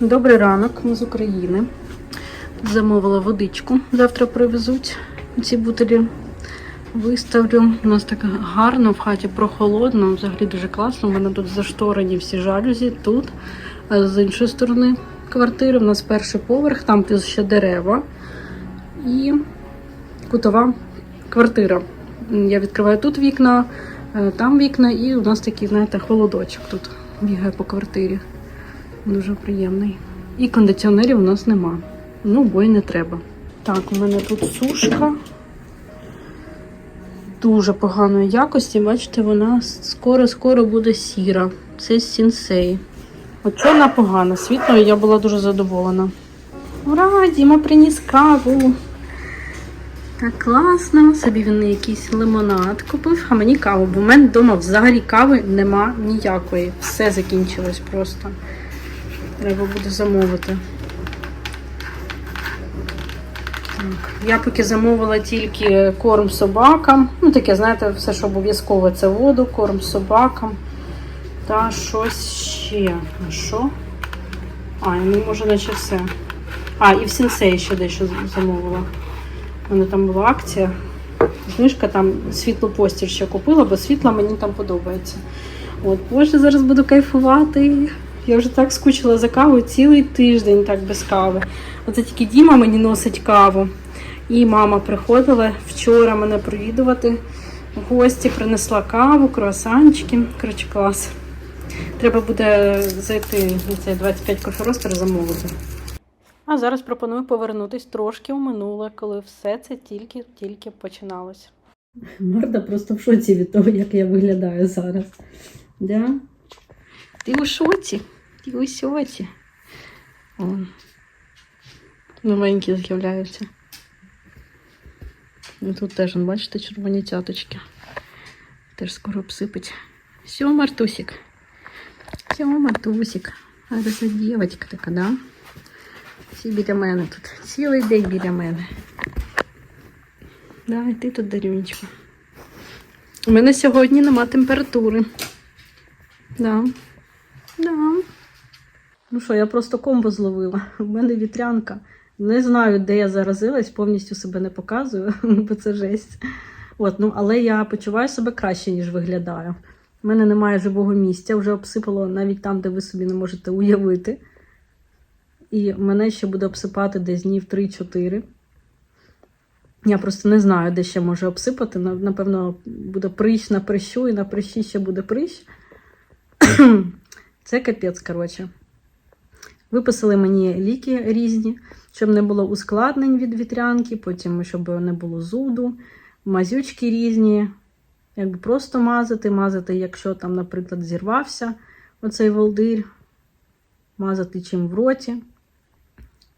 Добрий ранок, ми з України. Замовила водичку. Завтра привезуть ці бутилі. Виставлю. У нас так гарно в хаті прохолодно, взагалі дуже класно. У мене тут зашторені всі жалюзі. Тут, а з іншої сторони квартири, у нас перший поверх, там ще дерева і кутова квартира. Я відкриваю тут вікна, е, там вікна, і у нас такий, знаєте, холодочок тут бігає по квартирі. Дуже приємний. І кондиціонерів у нас нема. Ну, бо й не треба. Так, у мене тут сушка. Дуже поганої якості. Бачите, вона скоро-скоро буде сіра. Це сінсей. От чорна погана. Світлою я була дуже задоволена. Ура, Діма приніс каву. Так класно. Собі він якийсь лимонад купив, а мені каву, бо в мене вдома взагалі кави нема ніякої. Все закінчилось просто. Треба буде замовити. Я поки замовила тільки корм собакам. Ну, таке, знаєте, все, що обов'язково це воду, корм собакам. Та щось ще. А що? А, ну може наче все. А, і в сенсей ще дещо замовила. У мене там була акція. Знижка там світло постіль ще купила, бо світло мені там подобається. От, боже, зараз буду кайфувати. Я вже так скучила за кавою цілий тиждень так без кави. Оце тільки Діма мені носить каву. І мама приходила вчора мене провідувати в гості, принесла каву, круасанчики. Коротше, клас. Треба буде зайти на цей 25 коферостер замовити. А зараз пропоную повернутись трошки у минуле, коли все це тільки-тільки починалось. Марта просто в шоці від того, як я виглядаю зараз. Да? Ти у шоці? Ти у шоці. О. Новенькі з'являються. І тут теж, бачите, червоні цяточки. Теж скоро обсипить. Все, Мартусик. Все, Мартусик. А це дівчинка така, да? Всі біля мене тут. Цілий день біля мене. Да, і ти тут, Дарюнечка. У мене сьогодні нема температури. Да. Да. Ну що, я просто комбо зловила. У мене вітрянка. Не знаю, де я заразилась, повністю себе не показую, бо це жесть. От, ну, але я почуваю себе краще, ніж виглядаю. У мене немає живого місця, вже обсипало навіть там, де ви собі не можете уявити. І мене ще буде обсипати десь днів 3-4. Я просто не знаю, де ще може обсипати. Напевно, буде прищ на прищу, і на прищі ще буде прищ. Це капець, коротше. Виписали мені ліки різні, щоб не було ускладнень від вітрянки, потім, щоб не було зуду, мазючки різні. Якби просто мазати, мазати, якщо там, наприклад, зірвався оцей волдир, мазати чим в роті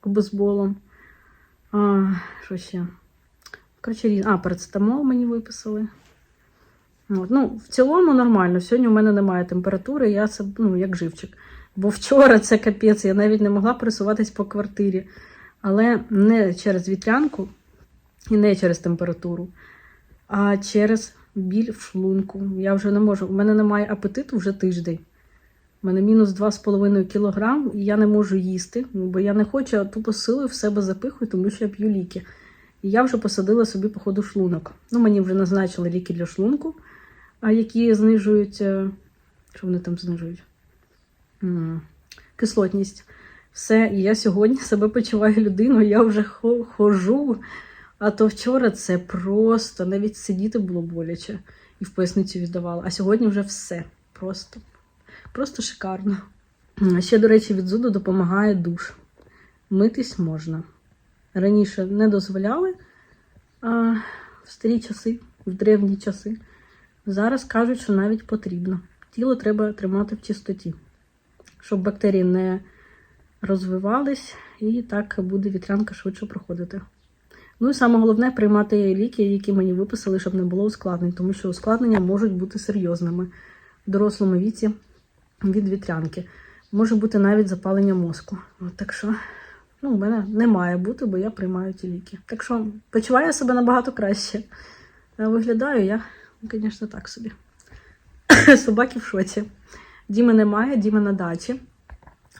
бейсболом. А, що ще? Коротше, а, парацетамол мені виписали. От. Ну, в цілому нормально. Сьогодні у мене немає температури, я це ну, як живчик. Бо вчора це капець, я навіть не могла пересуватись по квартирі. Але не через вітрянку і не через температуру, а через біль в шлунку. Я вже не можу. У мене немає апетиту вже тиждень. У мене мінус 2,5 кілограм, і я не можу їсти, бо я не хочу, тупо силою в себе запихую, тому що я п'ю ліки. І я вже посадила собі, походу, шлунок. Ну, мені вже назначили ліки для шлунку, які знижують. е, Що вони там знижують? Кислотність. Все, я сьогодні себе почуваю людиною, я вже хожу. А то вчора це просто навіть сидіти було боляче і в поясницю віддавала. А сьогодні вже все. Просто, просто шикарно. Ще, до речі, від зуду допомагає душ. Митись можна. Раніше не дозволяли а, в старі часи, в древні часи. Зараз кажуть, що навіть потрібно. Тіло треба тримати в чистоті, щоб бактерії не розвивались, і так буде вітрянка швидше проходити. Ну і саме головне приймати ліки, які мені виписали, щоб не було ускладнень, тому що ускладнення можуть бути серйозними в дорослому віці від вітрянки. Може бути навіть запалення мозку. От так що, ну, у мене не має бути, бо я приймаю ті ліки. Так що почуваю себе набагато краще. Виглядаю я, ну, звісно, так собі. Собаки в шоці. Діми немає, Діма на дачі.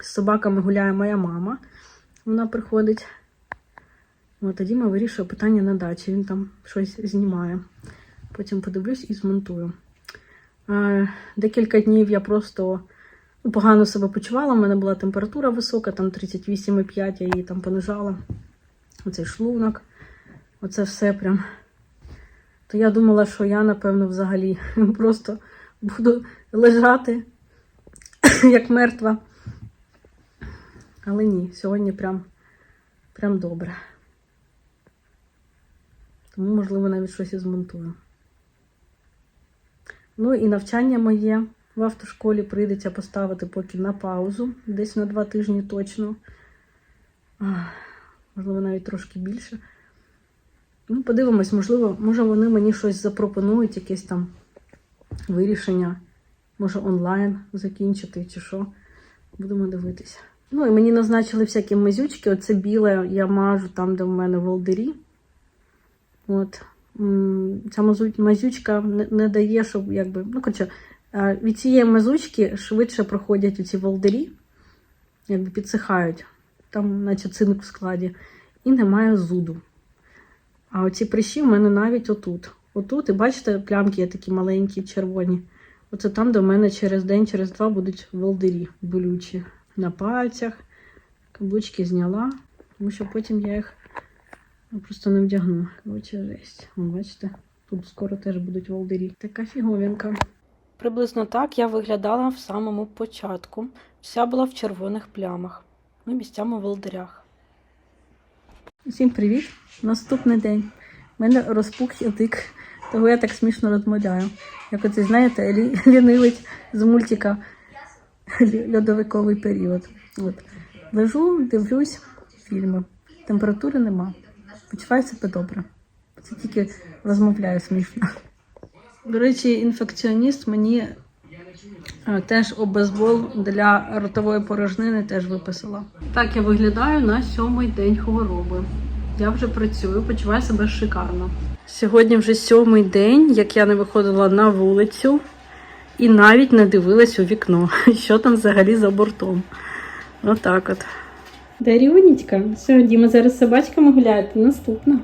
З собаками гуляє моя мама. Вона приходить. От тоді ми вирішуємо питання на дачі. Він там щось знімає. Потім подивлюсь і змонтую. Е, Декілька днів я просто ну, погано себе почувала. У мене була температура висока, там 38,5, я її там понижала. Оцей шлунок. Оце все прям. То я думала, що я, напевно, взагалі просто буду лежати як мертва. Але ні, сьогодні прям, прям добре. Тому, можливо, навіть щось і змонтую. Ну і навчання моє в автошколі прийдеться поставити поки на паузу, десь на два тижні точно. Можливо, навіть трошки більше. Ну, подивимось, можливо, може вони мені щось запропонують, якесь там вирішення. Може онлайн закінчити чи що. Будемо дивитися. Ну і мені назначили всякі мазючки. Оце біле я мажу там, де в мене волдирі. От. Ця мазючка не, дає, щоб якби. Ну, коротше, е, від цієї мазучки швидше проходять оці волдирі, якби підсихають. Там, наче цинк в складі. І немає зуду. А оці прищі в мене навіть отут. Отут, і бачите, плямки є такі маленькі, червоні. Оце там, де в мене через день, через два будуть волдирі болючі. На пальцях. Каблучки зняла, тому що потім я їх просто не вдягну. Короче, жесть. Бачите, тут скоро теж будуть волдирі. Така фіговінка. Приблизно так я виглядала в самому початку. Вся була в червоних плямах. Ну, місцями в волдирях. Всім привіт! Наступний день. У мене розпух язик, того я так смішно розмовляю. Як оце, знаєте, лі- лінивець з мультика «Ль- Льодовиковий період. От. Лежу, дивлюсь фільми. Температури нема. Почуваю себе добре. Це тільки розмовляю смішно. До речі, інфекціоніст мені е, теж обезбол для ротової порожнини теж виписала. Так я виглядаю на сьомий день хвороби. Я вже працюю, почуваю себе шикарно. Сьогодні вже сьомий день, як я не виходила на вулицю і навіть не дивилась у вікно, що там взагалі за бортом. Отак от. Дарюнечка, все, Діма зараз собачками гуляє, ти наступна.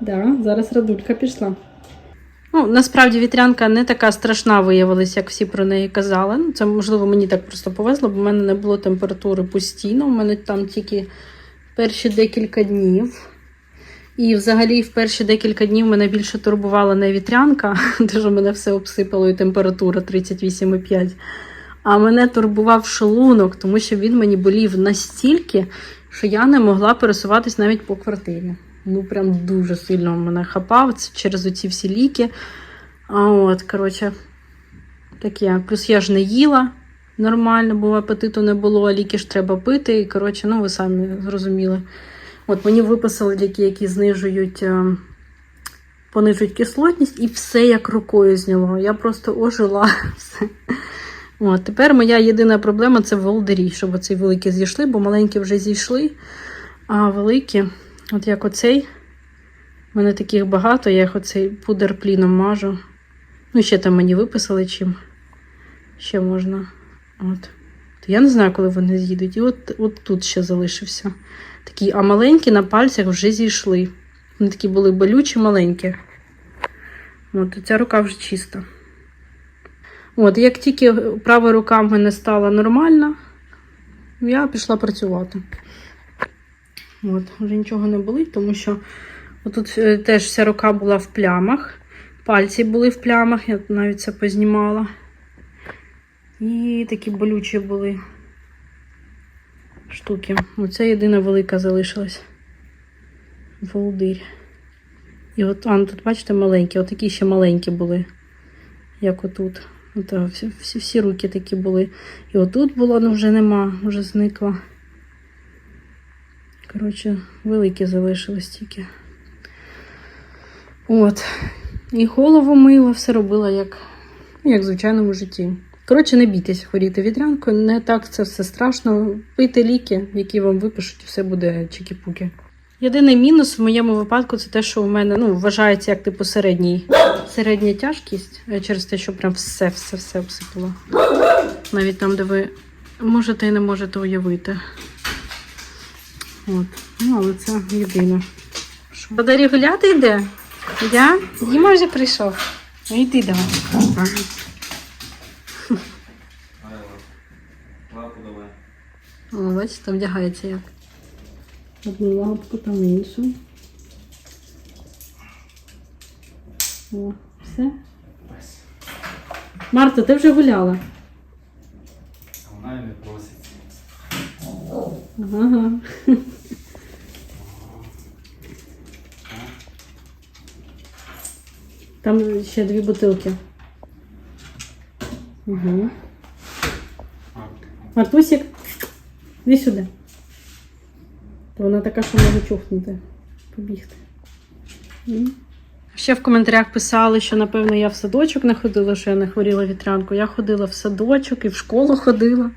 Да, зараз Радулька пішла. Ну, насправді вітрянка не така страшна виявилася, як всі про неї казали. Ну, це можливо мені так просто повезло, бо в мене не було температури постійно. У мене там тільки перші декілька днів. І взагалі в перші декілька днів мене більше турбувала не вітрянка, де ж мене все обсипало і температура 38,5. А мене турбував шлунок, тому що він мені болів настільки, що я не могла пересуватись навіть по квартирі. Ну, прям дуже сильно мене хапав це через оці всі ліки. А от, коротше, таке. Плюс я ж не їла нормально, бо апетиту не було, а ліки ж треба пити. І, коротше, ну ви самі зрозуміли. От мені виписали ліки, які знижують, е, понижують кислотність, і все як рукою зняло. Я просто ожила. Все. От, тепер моя єдина проблема це волдирі, щоб оці великі зійшли, бо маленькі вже зійшли. А великі, от як оцей, в мене таких багато, я їх оцей пудер пліном мажу. Ну, ще там мені виписали чим. Ще можна. От. Я не знаю, коли вони з'їдуть. І от, от тут ще залишився. Такі, а маленькі на пальцях вже зійшли. Вони такі були болючі, маленькі. От, ця рука вже чиста. От, як тільки права рука в мене стала нормальна, я пішла працювати. От, вже нічого не болить, тому що тут теж вся рука була в плямах, пальці були в плямах, я навіть це познімала. І такі болючі були штуки. Оце єдина велика залишилась. Волдирь. І от, а, ну, тут, бачите, маленькі, отакі ще маленькі були, як отут. От, всі, всі, всі руки такі були. І отут було, ну вже нема, вже зникла. Коротше, великі залишились тільки. От. І голову мила, все робила як, як в звичайному житті. Коротше, не бійтесь хворіти вітрянкою, не так це все страшно. Пийте ліки, які вам випишуть, і все буде чики-пуки. Єдиний мінус в моєму випадку це те, що у мене ну, вважається як типу середній, середня тяжкість е, через те, що прям все-все-все обсипало. Навіть там, де ви можете і не можете уявити. От. Ну, але це єдине. Бодарі гуляти йде? Я? Діма вже прийшов. Ну йди давай. Лапу давай. О, бачите, вдягається як. Одну лапку, там іншу. О, все. Марта, ти вже гуляла? А вона і не просить. Ага. Там ще дві бутилки. Угу. Мартусик, іди сюди. То вона така, що може чухнути. Побігти. Ще в коментарях писали, що напевно я в садочок не ходила, що я не хворіла вітрянку. Я ходила в садочок і в школу ходила.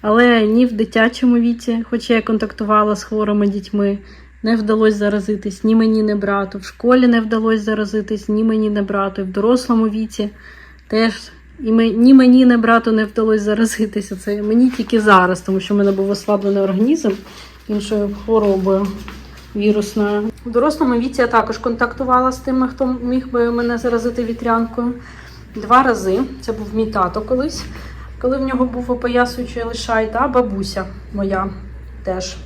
Але ні в дитячому віці, хоча я контактувала з хворими дітьми, не вдалося заразитись ні мені, ні брату. В школі не вдалося заразитись ні мені, ні брату. І в дорослому віці теж і ні мені, ні брату не вдалося заразитися. Це мені тільки зараз, тому що в мене був ослаблений організм іншою хворобою вірусною. У дорослому віці я також контактувала з тими, хто міг би мене заразити вітрянкою. Два рази. Це був мій тато колись, коли в нього був опоясуючий лишай, та бабуся моя теж.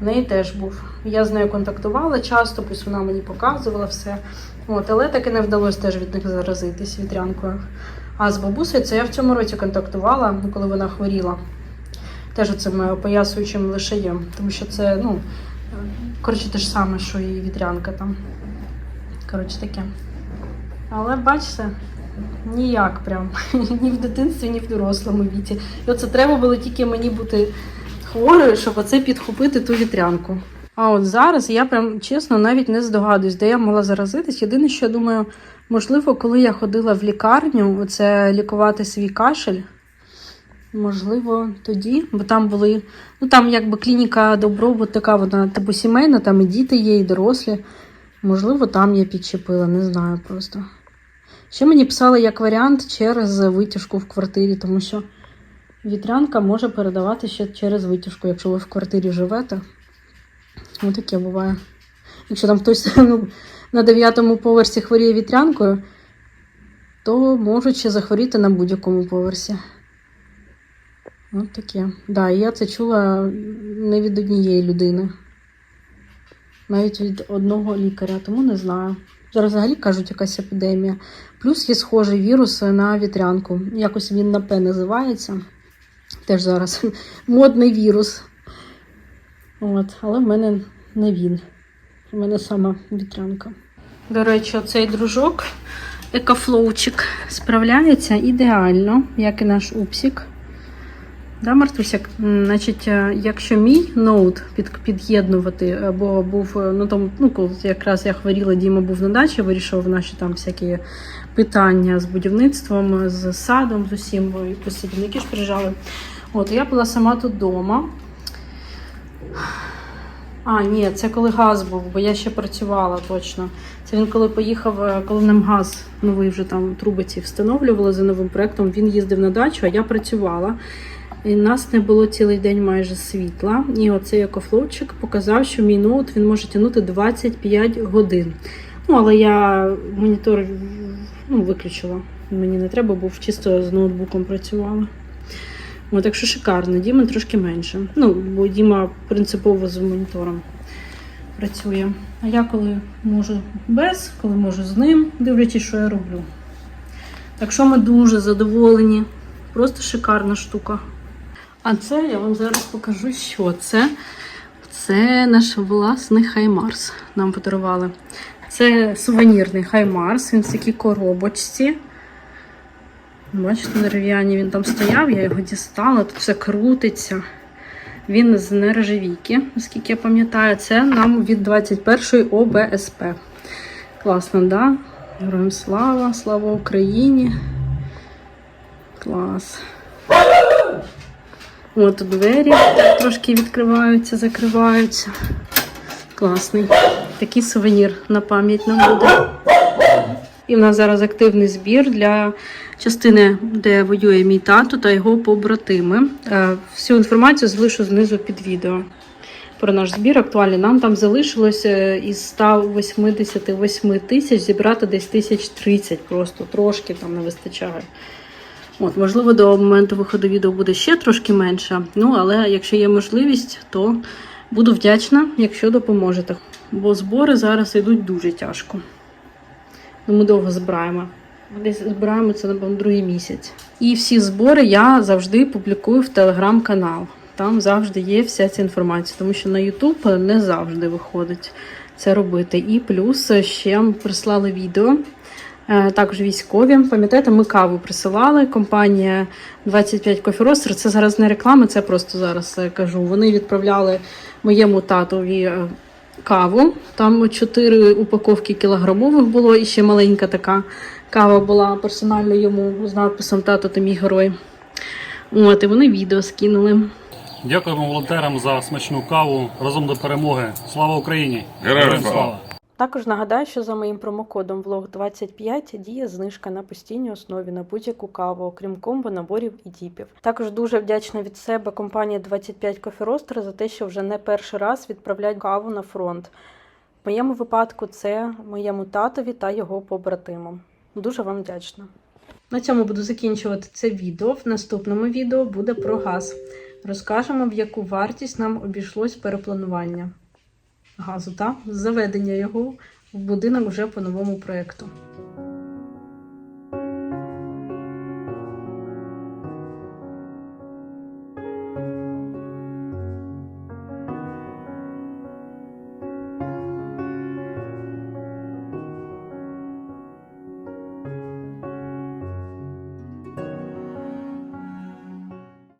В неї теж був. Я з нею контактувала часто, плюс вона мені показувала все. От, але таки не вдалося теж від них заразитись вітрянкою. А з бабусею це я в цьому році контактувала, ну, коли вона хворіла. Теж цим опоясуючим лишаєм, тому що це, ну, коротше, те ж саме, що і вітрянка там. Коротше таке. Але бачите, ніяк прям. ні в дитинстві, ні в дорослому віці. І оце треба було тільки мені бути хворою, щоб оце підхопити ту вітрянку. А от зараз я прям чесно навіть не здогадуюсь, де я могла заразитись. Єдине, що я думаю, можливо, коли я ходила в лікарню, оце лікувати свій кашель. Можливо, тоді, бо там були. Ну там якби клініка добробут така, вона типу сімейна, там і діти є, і дорослі. Можливо, там я підчепила, не знаю просто. Ще мені писали як варіант через витяжку в квартирі, тому що вітрянка може передавати ще через витяжку, якщо ви в квартирі живете. Ось таке буває. Якщо там хтось ну, на дев'ятому поверсі хворіє вітрянкою, то можуть ще захворіти на будь-якому поверсі. От таке. Да, і я це чула не від однієї людини. Навіть від одного лікаря, тому не знаю. Зараз взагалі кажуть якась епідемія. Плюс є схожий вірус на вітрянку. Якось він на П називається. Теж зараз модний вірус. От, але в мене не він. У мене сама вітрянка. До речі, цей дружок, екофлоучик, справляється ідеально, як і наш упсік. Да, Мартусяк? Значить, е, якщо мій ноут під, під'єднувати, або був, е, ну там, ну, якраз я хворіла, Діма був на дачі, вирішив наші там всякі питання з будівництвом, з садом, з усім, і посібники ж приїжджали. От, я була сама тут вдома. А, ні, це коли газ був, бо я ще працювала точно. Це він коли поїхав, е, коли нам газ новий вже там трубиці встановлювали за новим проектом. Він їздив на дачу, а я працювала. І нас не було цілий день майже світла. І оцей екофлоучик показав, що мій ноут він може тягнути 25 годин. Ну, але я монітор ну, виключила. Мені не треба, був чисто з ноутбуком працювала. От, так що шикарно, Діма трошки менше. Ну, бо Діма принципово з монітором працює. А я коли можу без, коли можу з ним, дивлячись, що я роблю. Так що ми дуже задоволені. Просто шикарна штука. А це я вам зараз покажу, що це. Це наш власний Хаймарс. Нам подарували. Це сувенірний Хаймарс. Він в такій коробочці. Бачите, дерев'яні він там стояв, я його дістала, тут все крутиться. Він з нержавійки, наскільки я пам'ятаю, це нам від 21-ї ОБСП. Класно, да? Героям слава, слава Україні. Клас. От двері трошки відкриваються, закриваються. Класний. Такий сувенір на пам'ять нам буде. І в нас зараз активний збір для частини, де воює мій тато та його побратими. Е, Всю інформацію залишу знизу під відео. Про наш збір актуальний. Нам там залишилося із 188 тисяч зібрати десь тисяч 30 просто трошки там не вистачає. От, можливо, до моменту виходу відео буде ще трошки менше. Ну, але якщо є можливість, то буду вдячна, якщо допоможете. Бо збори зараз йдуть дуже тяжко. Ну, ми довго збираємо. Десь збираємо це, напевно, другий місяць. І всі збори я завжди публікую в телеграм-канал. Там завжди є вся ця інформація, тому що на YouTube не завжди виходить це робити. І плюс ще прислали відео, е, також військові. Пам'ятаєте, ми каву присилали. Компанія 25 Coffee Roaster. Це зараз не реклама, це просто зараз е, кажу. Вони відправляли моєму татові е, каву. Там 4 упаковки кілограмових було, і ще маленька така кава була персонально йому з надписом Тато ти мій герой. От, і вони відео скинули. Дякуємо волонтерам за смачну каву. Разом до перемоги. Слава Україні! Героям слава! Також нагадаю, що за моїм промокодом влог25 діє знижка на постійній основі на будь-яку каву, окрім комбо, наборів і діпів. Також дуже вдячна від себе компанії 25 Coffee Roaster за те, що вже не перший раз відправляють каву на фронт. В моєму випадку це моєму татові та його побратимам. Дуже вам вдячна. На цьому буду закінчувати це відео. В наступному відео буде про газ. Розкажемо, в яку вартість нам обійшлось перепланування газу та заведення його в будинок вже по новому проєкту.